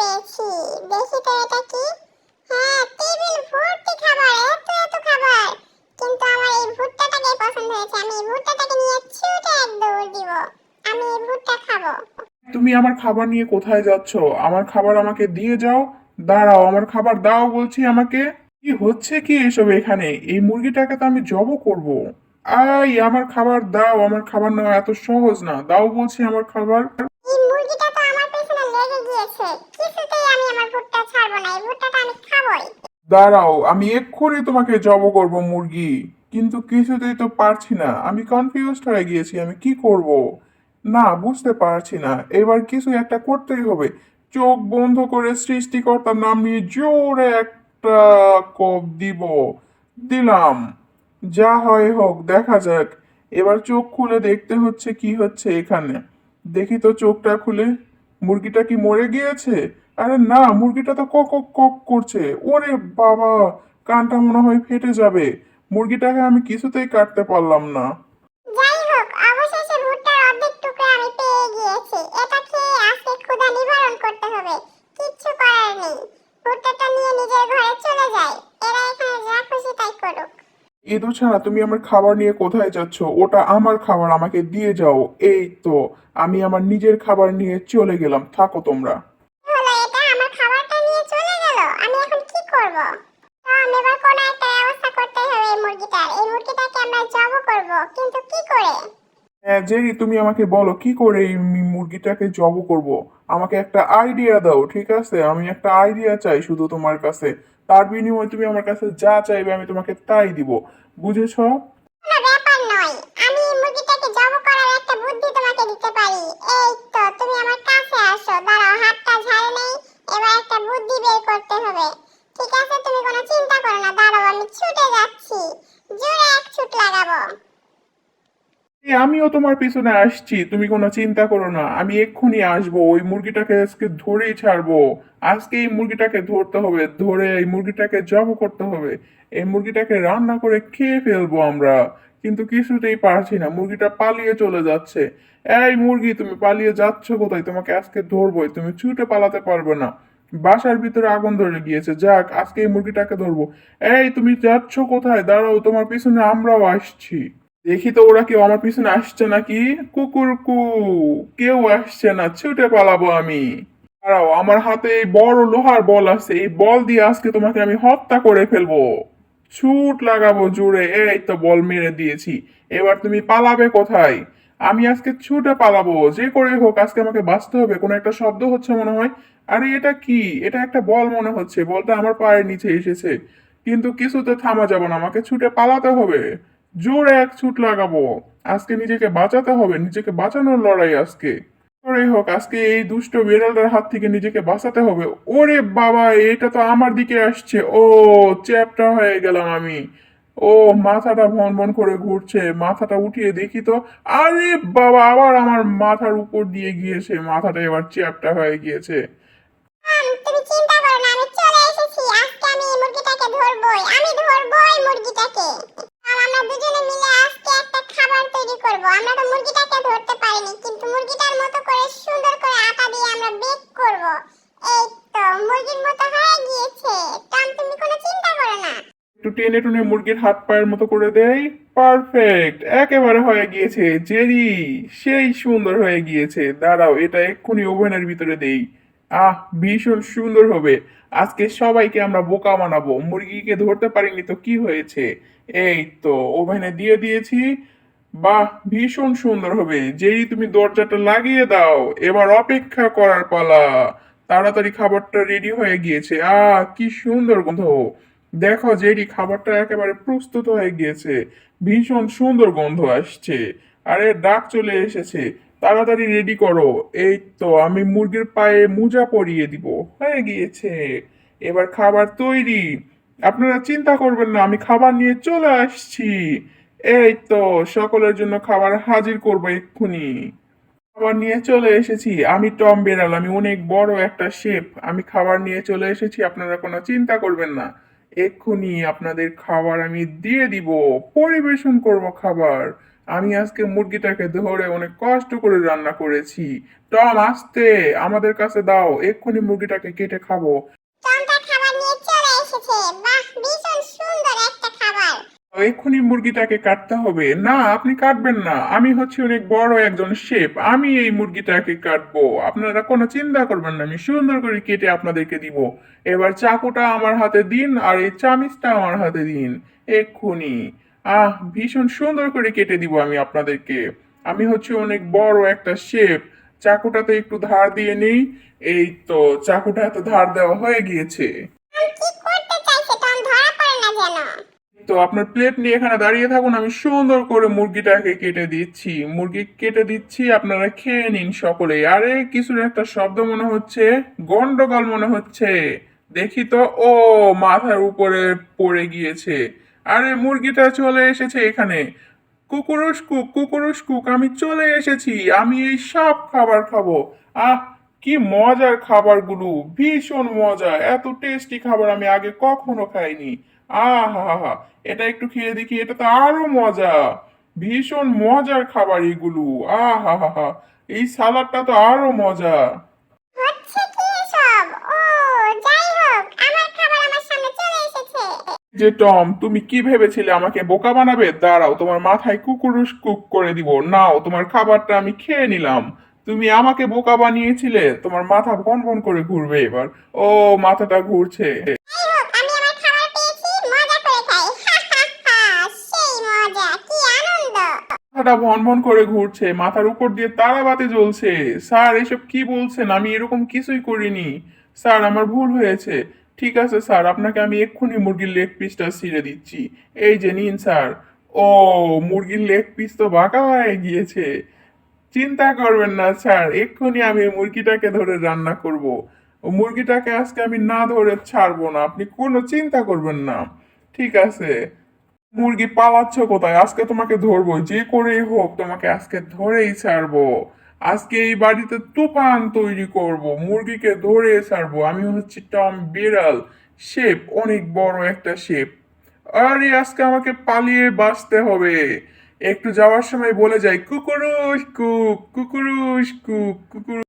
পেয়েছি দেখি তো এটা কি? হ্যাঁ টেবিল, ভর্তি খাবার, এত এত খাবার। কিন্তু আমার এই ভুট্টাটাকে পছন্দ হয়েছে। আমি এই ভুট্টাটাকে নিয়ে ছুটে এক দৌড় দিব। আমি এই ভুট্টা খাব। তুমি আমার খাবার নিয়ে কোথায় যাচ্ছ? আমার খাবার আমাকে দিয়ে যাও। দাঁড়াও, আমার খাবার দাও বলছি আমাকে। কি হচ্ছে কি এসব এখানে? এই মুরগিটাকে তো আমি জব করব। আই, আমার খাবার দাও। আমার খাবার নেওয়া এত সহজ না। দাও বলছি আমার খাবার এই মুরগিটা তো আমার পেছনে লেগে গিয়েছে কিছুতেই আমি আমার ভুট্টা ছাড়বো না এই ভুট্টাটা আমি খাবোই দাঁড়াও, আমি এক্ষুনি তোমাকে জব করব, মুরগি। কিন্তু কিছুতেই তো পারছি না। আমি কনফিউজড হয়ে গিয়েছি, আমি কি করব? না, বুঝতে পারছি না। এবার কিছু একটা করতেই হবে। চোখ বন্ধ করে সৃষ্টিকর্তার নাম নিয়ে জোরে একটা কোপ দিব। দিলাম। যা হয় হোক, দেখা যাক। এবার চোখ খুলে দেখতে হচ্ছে কি হচ্ছে এখানে। দেখি তো চোখটা খুলে। মুরগিটা কি মরে গিয়েছে? আরে না মুরগিটা তো কক কক কক করছে। ওরে বাবা কানটা মনে হয় ফেটে যাবে। মুরগিটাকে আমি কিছুতেই কাটতে পারলাম না। যাই হোক অবশেষে ভুট্টার অর্ধেক টুকরা আমি পেয়ে গিয়েছি। এটা খেয়ে আজকে ক্ষুধা নিবারণ করতে হবে। কিচ্ছু করার নেই। ভুট্টাটা নিয়ে নিজের ঘরে চলে যায় এরা এখানে যা খুশি তাই করুক। ইদু ছাড়া তুমি আমার খাবার নিয়ে কোথায় যাচ্ছ? ওটা আমার খাবার আমাকে দিয়ে যাও। এই তো আমি আমার নিজের খাবার নিয়ে চলে গেলাম। থাকো তোমরা হলো এটা আমার খাবারটা নিয়ে চলে গেল আমি এখন কি করব তো আমি এবার কোনো একটা ব্যবস্থা করতে হবে এই মুরগিটার এই মুরগিটাকে আমরা জব করব কিন্তু কি করে? হ্যাঁ জেরি তুমি আমাকে বলো কি করে এই মুরগিটাকে জব করব? আমাকে একটা আইডিয়া দাও ঠিক আছে? আমি একটা আইডিয়া চাই শুধু তোমার কাছে। তার বিনিময়ে তুমি আমার কাছে যা চাইবে আমি তোমাকে তাই দিব। বুঝেছ? ব্যাপার নয়। আমি এই মুরগিটাকে জব করার একটা বুদ্ধি তোমাকে দিতে পারি। এই তো তুমি আমার কাছে আসো। দাঁড়াও হাতটা ঝাড়ে নেই। এবার একটা বুদ্ধি বের করতে হবে। ঠিক আছে? তুমি কোনো চিন্তা করো না। দাঁড়াও আমিও তোমার পিছনে আসছি, তুমি কোনো চিন্তা করো না, আমি এক্ষুনি আসব, ওই মুরগিটাকে আজকে ধরেই ছাড়বো। আজকে এই মুরগিটাকে ধরতে হবে, ধরে এই মুরগিটাকে জব করতে হবে। এই মুরগিটাকে রান্না করে খেয়ে ফেলব আমরা, কিন্তু কিছুতেই পারছি না, মুরগিটা পালিয়ে চলে যাচ্ছে। এই মুরগি, তুমি পালিয়ে যাচ্ছ কোথায়? তোমাকে আজকে ধরবোই, তুমি ছুটে পালাতে পারবে না। বাসার ভিতরে আগুন ধরে গিয়েছে। যাক, আজকে এই মুরগিটাকে ধরবো। এই, তুমি যাচ্ছ কোথায়? দাঁড়াও, তোমার পিছনে আমরাও আসছি। দেখি তো ওরা কেউ আমার পিছনে আসছে নাকি? কুকুর, কু, কেউ আসছে না, ছুটে পালাবো আমি। দাঁড়াও, আমার হাতে এই বড় লোহার বল আছে। এই বল দিয়ে আজকে তোমাকে আমি হত্যা করে ফেলব। ছুট লাগাবো জুড়ে। এই তো বল মেরে দিয়েছি। এবার তুমি পালাবে কোথায়? আমি আজকে ছুটে পালাবো, যে করে হোক, আজকে আমাকে বাঁচতে হবে, কোনো একটা শব্দ হচ্ছে মনে হয়। আরে, এটা কি? এটা একটা বল মনে হচ্ছে, বলটা আমার পায়ের নিচে এসেছে। কিন্তু কিছুতে থামা যাবে না, আমাকে ছুটে পালাতে হবে। জোরে এক ছুট লাগাবো। আজকে নিজেকে বাঁচাতে হবে, নিজেকে বাঁচানোর লড়াই আজকে। করে হোক, আজকে এই দুষ্ট বিড়ালটার হাত থেকে নিজেকে বাঁচাতে হবে। ওরে বাবা, এটা তো আমার দিকে আসছে। ও, চ্যাপটা হয়ে গেলাম আমি। ও, মাথাটা ভন ভন করে ঘুরছে, মাথাটা উঠিয়ে দেখি তো, আরে বাবা, আবার আমার মাথার উপর দিয়ে গিয়েছে, মাথাটা এবার চ্যাপটা হয়ে গিয়েছে। আমরা দুজনে মিলে আজকে একটা খাবার তৈরি করব, আমরা তো মুরগিটাকে ধরতে পারিনি, কিন্তু মুরগিটার মতো করে সুন্দর করে টেনে টুনে মুরগির হাত পায়ের মতো করে দেয়। পারফেক্ট। একেবারে হয়ে গিয়েছে, জেরি। সেই সুন্দর হয়ে গিয়েছে। দাঁড়াও, এটা এক্ষুনি ওভেনের ভিতরে দেই। আহ, ভীষণ সুন্দর হবে। আজকে সবাইকে আমরা বোকা বানাবো। মুরগিকে ধরতে পারিনি তো কি হয়েছে? এই তো, ওভেনে দিয়ে দিয়েছি। বাহ, ভীষণ সুন্দর হবে। যেই তুমি দরজাটা লাগিয়ে দাও। এবার অপেক্ষা করার পালা। তাড়াতাড়ি খাবারটা রেডি হয়ে গিয়েছে। আহ, কি সুন্দর গন্ধ। দেখো জেরি খাবারটা একেবারে প্রস্তুত হয়ে গিয়েছে। ভীষণ সুন্দর গন্ধ আসছে। আরে, ডাক চলে এসেছে। তাড়াতাড়ি রেডি করো। এই তো, আমি মুরগির পায়ে মোজা পরিয়ে দিব। হয়ে গিয়েছে। এবার খাবার তৈরি। আপনারা চিন্তা করবেন না, আমি খাবার নিয়ে চলে আসছি। এই তো, সকলের জন্য খাবার হাজির করব এক্ষুনি। খাবার নিয়ে চলে এসেছি। আমি টম বেড়াল আমি অনেক বড় একটা শেফ। আমি খাবার নিয়ে চলে এসেছি, আপনারা কোনো চিন্তা করবেন না। এক্ষুনি আপনাদের খাবার আমি দিয়ে দিব, পরিবেশন করব খাবার। আমি আজকে মুরগিটাকে ধরে অনেক কষ্ট করে রান্না করেছি। টম, আসতে, আমাদের কাছে দাও, এক্ষুনি মুরগিটাকে কেটে খাব। খাবার নিয়ে চলে এসেছে বাহ ভীষণ সুন্দর একটা খাবার এক্ষুনি মুরগিটাকে কাটতে হবে। না, আপনি কাটবেন না। আমি হচ্ছি অনেক বড় একজন শেফ। আমি এই মুরগিটাকে কাটবো। আপনারা কোনো চিন্তা করবেন না। আমি সুন্দর করে কেটে আপনাদেরকে দিব। এবার চাকুটা আমার হাতে দিন আর এই চামিচটা আমার হাতে দিন। এক্ষুনি। আহ, ভীষণ সুন্দর করে কেটে দিব আমি আপনাদেরকে। আমি হচ্ছে অনেক বড় একটা শেফ। চাকুটাতে একটু ধার দিয়ে নেই। এই তো চাকুটা এত ধার দেওয়া হয়ে গিয়েছে। কি করতে চাইছে ধরা পড়ে না তো আপনার প্লেট নিয়ে এখানে দাঁড়িয়ে থাকুন, আমি সুন্দর করে মুরগিটাকে কেটে দিচ্ছি। মুরগি কেটে দিচ্ছি, আপনারা খেয়ে নিন সকলে আরে কিছুর একটা শব্দ মনে হচ্ছে, গন্ডগোল মনে হচ্ছে। দেখি তো, ও মাথার উপরে পড়ে গিয়েছে। আরে, মুরগিটা চলে এসেছে এখানে। কুকুরুস কুক কুকুরুস কুক, আমি চলে এসেছি, আমি এই সব খাবার খাব। আহ কি মজার খাবারগুলো ভীষণ মজা। এত টেস্টি খাবার আমি আগে কখনো খাইনি। আহা এটা একটু খেয়ে দেখি এটা তো আরও মজা। ভীষণ মজার খাবার এগুলো। আহা হা এই সালাডটা তো আরও মজা। যে টম তুমি কি ভেবেছিলে আমাকে বোকা বানাবে? দাঁড়াও তোমার মাথায় কুকুরুস কুক করে দিব। নাও তোমার খাবারটা আমি খেয়ে নিলাম। তুমি আমাকে বোকা বানিয়েছিলে। তোমার মাথা ভন ভন করে ঘুরবে এবার। ও মাথাটা ঘুরছে। মাথাটা ভন ভন করে ঘুরছে মাথার উপর দিয়ে তারাবাতি জ্বলছে। স্যার এসব কি বলছেন? আমি এরকম কিছুই করিনি। স্যার আমার ভুল হয়েছে। ঠিক আছে স্যার আপনাকে আমি এক্ষুনি মুরগির লেগ পিসটা ছিঁড়ে দিচ্ছি। এই যে নিন স্যার। ও মুরগির লেগ পিস তো বাঁকা হয়ে গিয়েছে। চিন্তা করবেন না, স্যার। এক্ষুনি আমি মুরগিটাকে ধরে রান্না করব। মুরগিটাকে আজকে আমি না ধরে ছাড়বো না। আপনি কোনো চিন্তা করবেন না। ঠিক আছে। মুরগি পালাচ্ছ কোথায়? আজকে তোমাকে ধরবো। যে করেই হোক, তোমাকে আজকে ধরেই ছাড়বো। আজকে এই বাড়িতে তুফান তৈরি করব। মুরগিকে ধরে ছাড়বো। আমি হচ্ছি টম বিড়াল। শেপ, অনেক বড় একটা শেপ। আরে, আজকে আমাকে পালিয়ে বাঁচতে হবে। একটু যাওয়ার সময় বলে যাই কুকুরুস কুক কুকুরুস কুক কুকুর